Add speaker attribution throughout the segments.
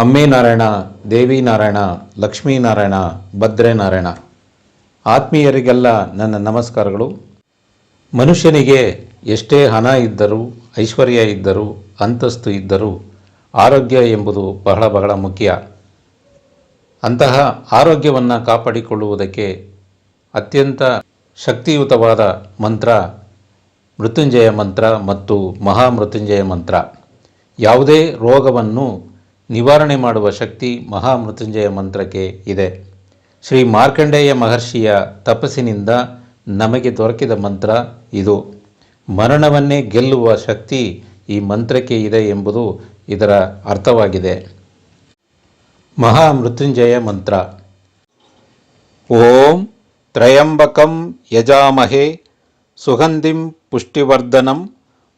Speaker 1: ಅಮ್ಮೇ ನಾರಾಯಣ, ದೇವಿ ನಾರಾಯಣ, ಲಕ್ಷ್ಮೀ ನಾರಾಯಣ, ಭದ್ರೆ ನಾರಾಯಣ. ಆತ್ಮೀಯರಿಗೆಲ್ಲ ನನ್ನ ನಮಸ್ಕಾರಗಳು. ಮನುಷ್ಯನಿಗೆ ಎಷ್ಟೇ ಹಣ ಇದ್ದರೂ, ಐಶ್ವರ್ಯ ಇದ್ದರೂ, ಅಂತಸ್ತು ಇದ್ದರೂ, ಆರೋಗ್ಯ ಎಂಬುದು ಬಹಳ ಬಹಳ ಮುಖ್ಯ. ಅಂತಹ ಆರೋಗ್ಯವನ್ನು ಕಾಪಾಡಿಕೊಳ್ಳುವುದಕ್ಕೆ ಅತ್ಯಂತ ಶಕ್ತಿಯುತವಾದ ಮಂತ್ರ, ಮೃತ್ಯುಂಜಯ ಮಂತ್ರ ಮತ್ತು ಮಹಾಮೃತ್ಯುಂಜಯ ಮಂತ್ರ. ಯಾವುದೇ ರೋಗವನ್ನು ನಿವಾರಣೆ ಮಾಡುವ ಶಕ್ತಿ ಮಹಾಮೃತ್ಯುಂಜಯ ಮಂತ್ರಕ್ಕೆ ಇದೆ. ಶ್ರೀ ಮಾರ್ಕಂಡೇಯ ಮಹರ್ಷಿಯ ತಪಸ್ಸಿನಿಂದ ನಮಗೆ ದೊರಕಿದ ಮಂತ್ರ ಇದು. ಮರಣವನ್ನೇ ಗೆಲ್ಲುವ ಶಕ್ತಿ ಈ ಮಂತ್ರಕ್ಕೆ ಇದೆ ಎಂಬುದು ಇದರ ಅರ್ಥವಾಗಿದೆ. ಮಹಾಮೃತ್ಯುಂಜಯ ಮಂತ್ರ. ಓಂ ತ್ರಯಂಬಕಂ ಯಜಾಮಹೇ ಸುಗಂಧಿಂ ಪುಷ್ಟಿವರ್ಧನಂ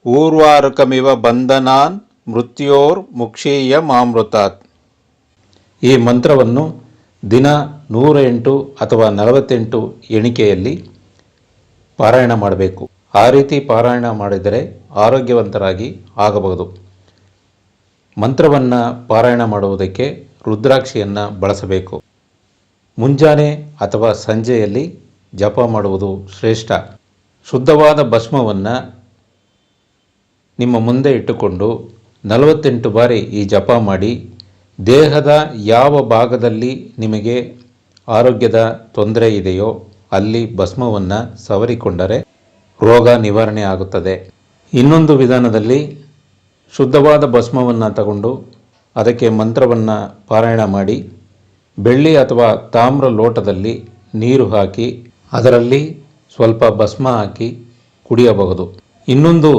Speaker 1: ಊರ್ವಾರುಕಮಿವ ಬಂಧನಾನ್ ಮೃತ್ಯೋರ್ ಮುಕ್ಷೀಯ ಮಾಮೃತಾತ್. ಈ ಮಂತ್ರವನ್ನು ದಿನ ನೂರ ಎಂಟು ಅಥವಾ ನಲವತ್ತೆಂಟು ಎಣಿಕೆಯಲ್ಲಿ ಪಾರಾಯಣ ಮಾಡಬೇಕು. ಆ ರೀತಿ ಪಾರಾಯಣ ಮಾಡಿದರೆ ಆರೋಗ್ಯವಂತರಾಗಿ ಆಗಬಹುದು. ಮಂತ್ರವನ್ನು ಪಾರಾಯಣ ಮಾಡುವುದಕ್ಕೆ ರುದ್ರಾಕ್ಷಿಯನ್ನು ಬಳಸಬೇಕು. ಮುಂಜಾನೆ ಅಥವಾ ಸಂಜೆಯಲ್ಲಿ ಜಪ ಮಾಡುವುದು ಶ್ರೇಷ್ಠ. ಶುದ್ಧವಾದ ಭಸ್ಮವನ್ನು ನಿಮ್ಮ ಮುಂದೆ ಇಟ್ಟುಕೊಂಡು ನಲವತ್ತೆಂಟು ಬಾರಿ ಈ ಜಪ ಮಾಡಿ, ದೇಹದ ಯಾವ ಭಾಗದಲ್ಲಿ ನಿಮಗೆ ಆರೋಗ್ಯದ ತೊಂದರೆ ಇದೆಯೋ ಅಲ್ಲಿ ಭಸ್ಮವನ್ನು ಸವರಿಕೊಂಡರೆ ರೋಗ ನಿವಾರಣೆ ಆಗುತ್ತದೆ. ಇನ್ನೊಂದು ವಿಧಾನದಲ್ಲಿ ಶುದ್ಧವಾದ ಭಸ್ಮವನ್ನು ತಗೊಂಡು ಅದಕ್ಕೆ ಮಂತ್ರವನ್ನು ಪಾರಾಯಣ ಮಾಡಿ, ಬೆಳ್ಳಿ ಅಥವಾ ತಾಮ್ರ ಲೋಟದಲ್ಲಿ ನೀರು ಹಾಕಿ ಅದರಲ್ಲಿ ಸ್ವಲ್ಪ ಭಸ್ಮ ಹಾಕಿ ಕುಡಿಯಬಹುದು. ಇನ್ನೊಂದು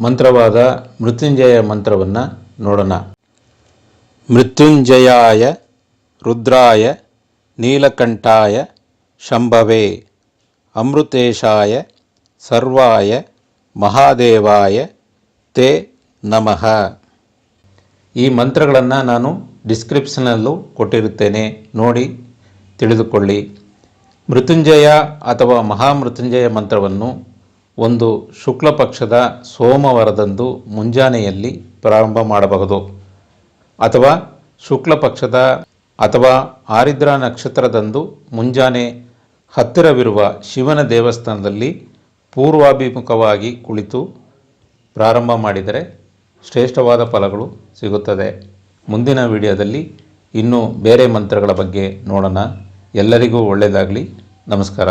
Speaker 1: ಮಂತ್ರವಾದ ಮೃತ್ಯುಂಜಯ ಮಂತ್ರವನ್ನು ನೋಡೋಣ. ಮೃತ್ಯುಂಜಯಾಯ ರುದ್ರಾಯ ನೀಲಕಂಠಾಯ ಶಂಭವೇ. ಅಮೃತೇಶಾಯ ಸರ್ವಾಯ ಮಹಾದೇವಾಯ ತೇ ನಮಃ. ಈ ಮಂತ್ರಗಳನ್ನು ನಾನು ಡಿಸ್ಕ್ರಿಪ್ಷನಲ್ಲೂ ಕೊಟ್ಟಿರುತ್ತೇನೆ. ನೋಡಿ, ತಿಳಿದುಕೊಳ್ಳಿ. ಮೃತ್ಯುಂಜಯ ಅಥವಾ ಮಹಾಮೃತ್ಯುಂಜಯ ಮಂತ್ರವನ್ನು ಒಂದು ಶುಕ್ಲ ಪಕ್ಷದ ಸೋಮವಾರದಂದು ಮುಂಜಾನೆಯಲ್ಲಿ ಪ್ರಾರಂಭ ಮಾಡಬಹುದು. ಅಥವಾ ಶುಕ್ಲ ಪಕ್ಷದ ಅಥವಾ ಆರಿದ್ರ ನಕ್ಷತ್ರದಂದು ಮುಂಜಾನೆ ಹತ್ತಿರವಿರುವ ಶಿವನ ದೇವಸ್ಥಾನದಲ್ಲಿ ಪೂರ್ವಾಭಿಮುಖವಾಗಿ ಕುಳಿತು ಪ್ರಾರಂಭ ಮಾಡಿದರೆ ಶ್ರೇಷ್ಠವಾದ ಫಲಗಳು ಸಿಗುತ್ತದೆ. ಮುಂದಿನ ವಿಡಿಯೋದಲ್ಲಿ ಇನ್ನೂ ಬೇರೆ ಮಂತ್ರಗಳ ಬಗ್ಗೆ ನೋಡೋಣ. ಎಲ್ಲರಿಗೂ ಒಳ್ಳೆಯದಾಗಲಿ. ನಮಸ್ಕಾರ.